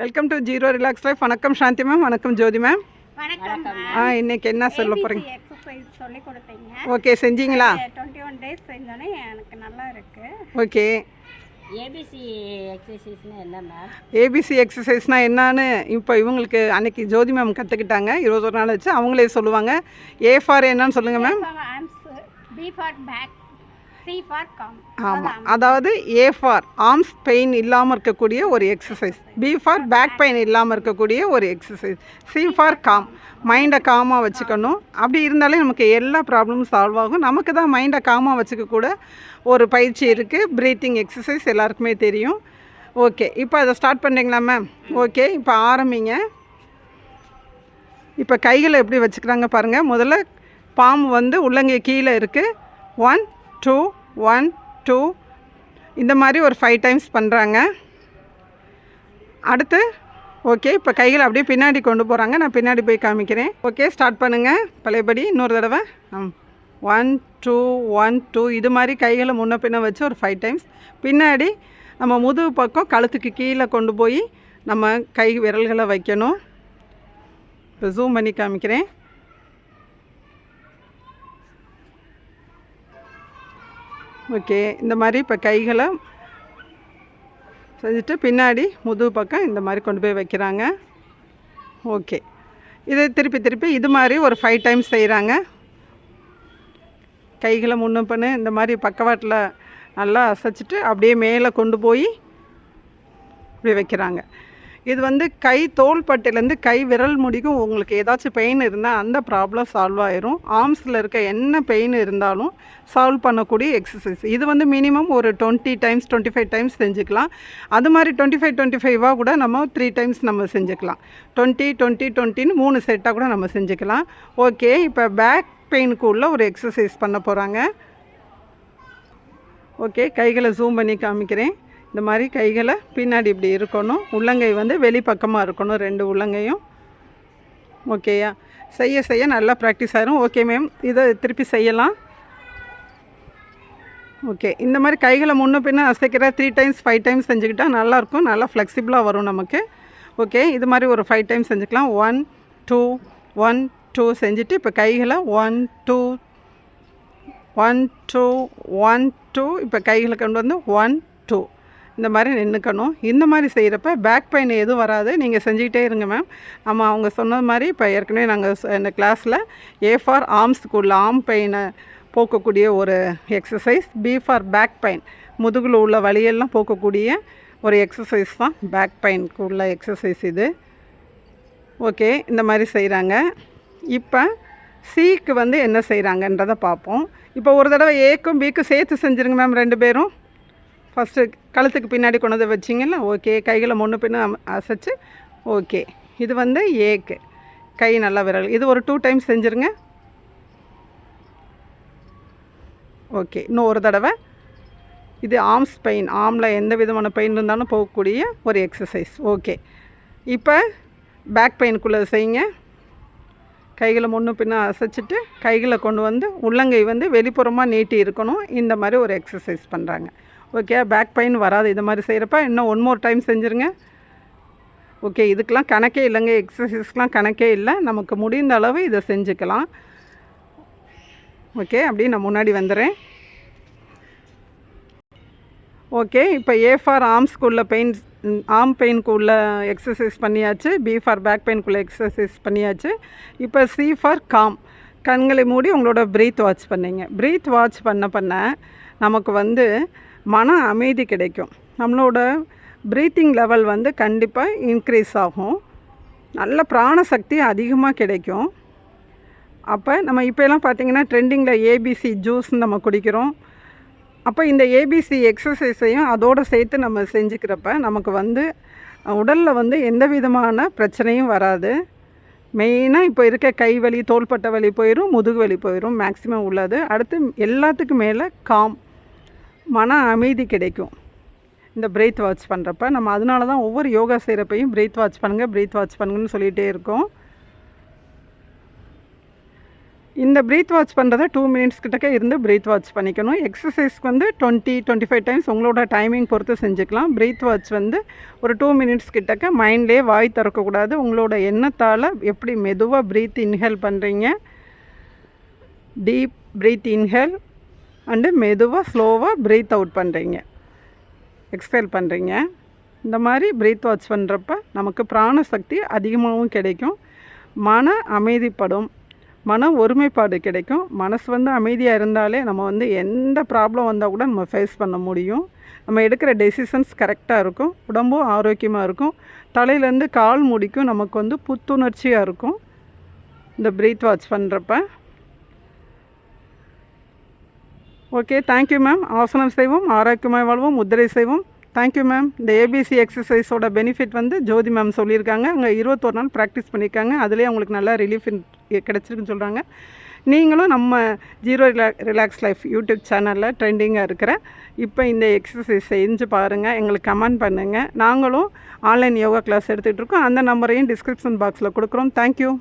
Welcome to zero relax life வணக்கம் Shanthi ma'am வணக்கம் ஜோதி ma'am வணக்கம் ஆ இன்னைக்கு என்ன சொல்ல போகிறீங்க எக்ஸசைஸ் சொல்லி கொடுத்தீங்க. ஓகே செஞ்சீங்களா? டுவெண்ட்டி ஒன் டேஸ் செஞ்சோன்னே எனக்கு நல்லா இருக்கு. ஓகே ஏபிசி எக்ஸசைஸ்னு என்ன மேம் ஏபிசி எக்ஸசைஸ்னால் என்னன்னு இப்போ இவங்களுக்கு அன்னைக்கு ஜோதி மேம் கற்றுக்கிட்டாங்க இருபத்தொரு நாள் வச்சு அவங்களே சொல்லுவாங்க. ஏ ஃபார் என்னன்னு சொல்லுங்கள் மேம் பி ஃபார் பேக் ஆமாம் அதாவது ஏ ஃபார் ஆர்ம்ஸ் பெயின் இல்லாமல் இருக்கக்கூடிய ஒரு exercise B for back pain இல்லாமல் இருக்கக்கூடிய ஒரு எக்ஸசைஸ் சி ஃபார் காம் மைண்டை காமாக வச்சுக்கணும். அப்படி இருந்தாலே நமக்கு எல்லா ப்ராப்ளமும் சால்வ் ஆகும். நமக்கு தான் மைண்டை காமாக வச்சுக்க கூட ஒரு பயிற்சி இருக்குது ப்ரீத்திங் எக்ஸசைஸ் எல்லாருக்குமே தெரியும். ஓகே இப்போ அதை ஸ்டார்ட் பண்ணுறீங்களா மேம் ஓகே இப்போ ஆரம்பிங்க. இப்போ கைகளை எப்படி வச்சுக்கிறாங்க பாருங்கள் முதல்ல பாம்பு வந்து உள்ளங்கை கீழே இருக்குது ஒன் டூ ஒன் டூ இந்த மாதிரி ஒரு ஃபைவ் டைம்ஸ் பண்ணுறாங்க அடுத்து ஓகே இப்போ கைகள் அப்படியே பின்னாடி கொண்டு போகிறாங்க நான் பின்னாடி போய் காமிக்கிறேன். ஓகே ஸ்டார்ட் பண்ணுங்கள் பழையபடி இன்னொரு தடவை. ம். ஒன் டூ ஒன் டூ இது மாதிரி கைகளை முன்ன பின்ன வச்சு ஒரு ஃபைவ் டைம்ஸ் பின்னாடி நம்ம முதுகு பக்கம் கழுத்துக்கு கீழே கொண்டு போய் நம்ம கை விரல்களை வைக்கணும். இப்போ ஜூம் பண்ணி காமிக்கிறேன். ஓகே இந்த மாதிரி இப்போ கைகளை செஞ்சுட்டு பின்னாடி முதுகு பக்கம் இந்த மாதிரி கொண்டு போய் வைக்கிறாங்க. ஓகே இதை திருப்பி திருப்பி இது மாதிரி ஒரு ஃபைவ் டைம்ஸ் செய்கிறாங்க கைகளை முன்னும் பண்ணு இந்த மாதிரி பக்கவாட்டில் நல்லா அசைச்சிட்டு அப்படியே மேலே கொண்டு போய் இப்படி வைக்கிறாங்க. இது வந்து கை தோள்பட்டையிலேருந்து கை விரல் முடிக்கும் உங்களுக்கு ஏதாச்சும் பெயின் இருந்தால் அந்த ப்ராப்ளம் சால்வ் ஆயிரும். ஆர்ம்ஸில் இருக்க என்ன பெயின் இருந்தாலும் சால்வ் பண்ணக்கூடிய எக்ஸசைஸ் இது வந்து மினிமம் ஒரு twenty times twenty five times செஞ்சுக்கலாம். அது மாதிரி டுவெண்ட்டி ஃபைவ் டுவெண்ட்டி ஃபைவாக கூட நம்ம த்ரீ டைம்ஸ் நம்ம செஞ்சுக்கலாம். டுவெண்ட்டி டுவெண்ட்டி டுவெண்ட்டின்னு மூணு செட்டாக கூட நம்ம செஞ்சுக்கலாம். ஓகே இப்போ பேக் பெயினுக்கு உள்ள ஒரு எக்ஸசைஸ் பண்ண போகிறாங்க ஓகே கைகளை ஜூம் பண்ணி காமிக்கிறேன். இந்த மாதிரி கைகளை பின்னாடி இப்படி இருக்கணும். உள்ளங்கை வந்து வெளிப்பக்கமாக இருக்கணும் ரெண்டு உள்ளங்கையும். ஓகேயா செய்ய செய்ய நல்லா ப்ராக்டிஸ் ஆகிரும் ஓகே மேம் இதை திருப்பி செய்யலாம். ஓகே இந்த மாதிரி கைகளை முன்ன பின்ன அசைக்கிற த்ரீ டைம்ஸ் ஃபைவ் டைம்ஸ் செஞ்சுக்கிட்டால் நல்லாயிருக்கும் நல்லா ஃப்ளெக்சிபிளாக வரும் நமக்கு. ஓகே இது மாதிரி ஒரு ஃபைவ் டைம்ஸ் செஞ்சுக்கலாம். ஒன் டூ ஒன் டூ செஞ்சுட்டு இப்போ கைகளை one two one two one two இப்போ கைகளை கொண்டு வந்து ஒன் இந்த மாதிரி நின்றுக்கணும் இந்த மாதிரி செய்கிறப்ப பேக் பெயின் எதுவும் வராது. நீங்கள் செஞ்சுக்கிட்டே இருங்க மேம் ஆமாம் அவங்க சொன்னது மாதிரி இப்போ ஏற்கனவே நாங்கள் இந்த கிளாஸில் ஏ ஃபார் ஆர்ம்ஸுக்குள்ள ஆர்ம் பெயினை போக்கக்கூடிய ஒரு exercise B for back pain முதுகில் உள்ள வழியெல்லாம் போக்கக்கூடிய ஒரு எக்ஸசைஸ் தான் பேக் பெயினுக்கு உள்ள எக்ஸசைஸ் இது. ஓகே இந்த மாதிரி செய்கிறாங்க இப்போ சிக்கு வந்து என்ன செய்கிறாங்கன்றதை பார்ப்போம். இப்போ ஒரு தடவை ஏக்கும் பிக்கும் சேர்த்து செஞ்சுருங்க மேம் ரெண்டு பேரும். ஃபஸ்ட்டு கழுத்துக்கு பின்னாடி கொண்டு வந்து வச்சிங்களா ஓகே கைகளை முன்ன பின்ன அசைச்சு ஓகே இது வந்து ஏக்கு கை நல்லா விரல். இது ஒரு டூ டைம் செஞ்சுருங்க. ஓகே இன்னும் ஒரு தடவை. இது ஆர்ம்ஸ் பெயின் ஆர்மில் எந்த விதமான பெயின் இருந்தாலும் போகக்கூடிய ஒரு எக்ஸசைஸ் ஓகே இப்போ பேக் பெயினுக்குள்ளே செய்யுங்க. கைகளை முன்ன பின்ன அசைச்சிட்டு கைகளை கொண்டு வந்து உள்ளங்கை வந்து வெளிப்புறமாக நீட்டி இருக்கணும். இந்த மாதிரி ஒரு எக்ஸசைஸ் பண்ணுறாங்க ஓகே பேக் பெயின் வராது. இது மாதிரி செய்கிறப்ப இன்னும் ஒன் மோர் டைம் செஞ்சுருங்க. ஓகே இதுக்கெலாம் கணக்கே இல்லைங்க. எக்ஸசைஸ்க்கெலாம் கணக்கே இல்லை. நமக்கு முடிந்த அளவு இதை செஞ்சுக்கலாம். ஓகே அப்படி நான் முன்னாடி வந்துடுறேன். ஓகே இப்போ ஏ ஃபார் ஆர்ம்ஸ்க்குள்ள பெயின் ஆர்ம் பெயினுக்கு எக்ஸசைஸ் பண்ணியாச்சு. பி ஃபார் பேக் பெயின்குள்ளே எக்ஸசைஸ் பண்ணியாச்சு. இப்போ சி ஃபார் காம் கண்களை மூடி உங்களோட ப்ரீத் வாட்ச் பண்ணிங்க. ப்ரீத் வாட்ச் பண்ண பண்ண நமக்கு வந்து மன அமைதி கிடைக்கும். நம்மளோட ப்ரீத்திங் லெவல் வந்து கண்டிப்பாக இன்க்ரீஸ் ஆகும். நல்ல பிராணசக்தி அதிகமாக கிடைக்கும். அப்போ நம்ம இப்போலாம் பார்த்திங்கன்னா ட்ரெண்டிங்கில் ஏபிசி ஜூஸ் நம்ம குடிக்கிறோம். அப்போ இந்த ஏபிசி எக்ஸசைஸையும் அதோடு சேர்த்து நம்ம செஞ்சுக்கிறப்ப நமக்கு வந்து உடலில் வந்து எந்த விதமான பிரச்சனையும் வராது. மெயினாக இப்போ இருக்க கை வலி தோள்பட்டை வலி போயிடும் முதுகு வலி போயிடும் மேக்ஸிமம் உள்ளது. அடுத்து எல்லாத்துக்கும் மேலே காம் மன அமைதி கிடைக்கும். இந்த பிரெய்த் வாட்ச் பண்ணுறப்ப நம்ம அதனால தான் ஒவ்வொரு யோகா செய்கிறப்பையும் பிரெய்த் வாட்ச் பண்ணுங்கள் பிரீத் வாட்ச் பண்ணுங்கன்னு சொல்லிகிட்டே இருக்கோம். இந்த ப்ரீத் வாட்ச் பண்ணுறத டூ மினிட்ஸ் கிட்டக்க இருந்து ப்ரீத் வாட்ச் பண்ணிக்கணும். எக்ஸசைஸ்க்கு வந்து டுவெண்ட்டி டுவெண்ட்டி ஃபைவ் டைம்ஸ் உங்களோட டைமிங் பொறுத்து செஞ்சுக்கலாம். ப்ரீத் வாட்ச் வந்து ஒரு டூ மினிட்ஸ் கிட்டக்க மைண்ட்லேயே வாய் திறக்கக்கூடாது. உங்களோட எண்ணத்தால் எப்படி மெதுவாக ப்ரீத் இன்ஹேல் பண்ணுறீங்க டீப் ப்ரீத் இன்ஹேல் அண்டு மெதுவாக ஸ்லோவாக ப்ரீத் அவுட் பண்ணுறீங்க எக்ஸ்பேல் பண்ணுறீங்க இந்த மாதிரி ப்ரீத் வாட்ச் பண்ணுறப்ப நமக்கு பிராண சக்தி அதிகமாகவும் கிடைக்கும். மன அமைதிப்படும். மன ஒருமைப்பாடு கிடைக்கும். மனசு வந்து அமைதியாக இருந்தாலே நம்ம வந்து எந்த ப்ராப்ளம் வந்தால் கூட நம்ம ஃபேஸ் பண்ண முடியும். நம்ம எடுக்கிற டெசிஷன்ஸ் கரெக்டாக இருக்கும். உடம்பும் ஆரோக்கியமாக இருக்கும். தலையிலேருந்து கால் முடிக்கும். நமக்கு வந்து புத்துணர்ச்சியாக இருக்கும். இந்த ப்ரீத் வாட்ச் பண்ணுறப்ப ஓகே தேங்க்யூ மேம் ஆசனம் செய்வோம் ஆரோக்கியமாக வாழ்வோம் முத்திரை செய்வோம் தேங்க்யூ மேம் இந்த ஏபிசி எக்ஸசைஸோட பெனிஃபிட் வந்து ஜோதி மேம் சொல்லியிருக்காங்க. அங்கே இருபத்தொரு நாள் ப்ராக்டிஸ் பண்ணியிருக்காங்க. அதுலேயே அவங்களுக்கு நல்லா ரிலீஃப் கிடச்சிருக்குன்னு சொல்கிறாங்க நீங்களும் நம்ம ஜீரோ ரிலா ரிலாக்ஸ் லைஃப் யூடியூப் சேனலில் ட்ரெண்டிங்காக இருக்கிற இப்போ இந்த எக்ஸசைஸ் செஞ்சு பாருங்கள் எங்களுக்கு கமெண்ட் பண்ணுங்கள் நாங்களும் ஆன்லைன் யோகா கிளாஸ் எடுத்துகிட்டு இருக்கோம். அந்த நம்பரையும் டிஸ்கிரிப்ஷன் பாக்ஸில் கொடுக்குறோம். தேங்க்யூ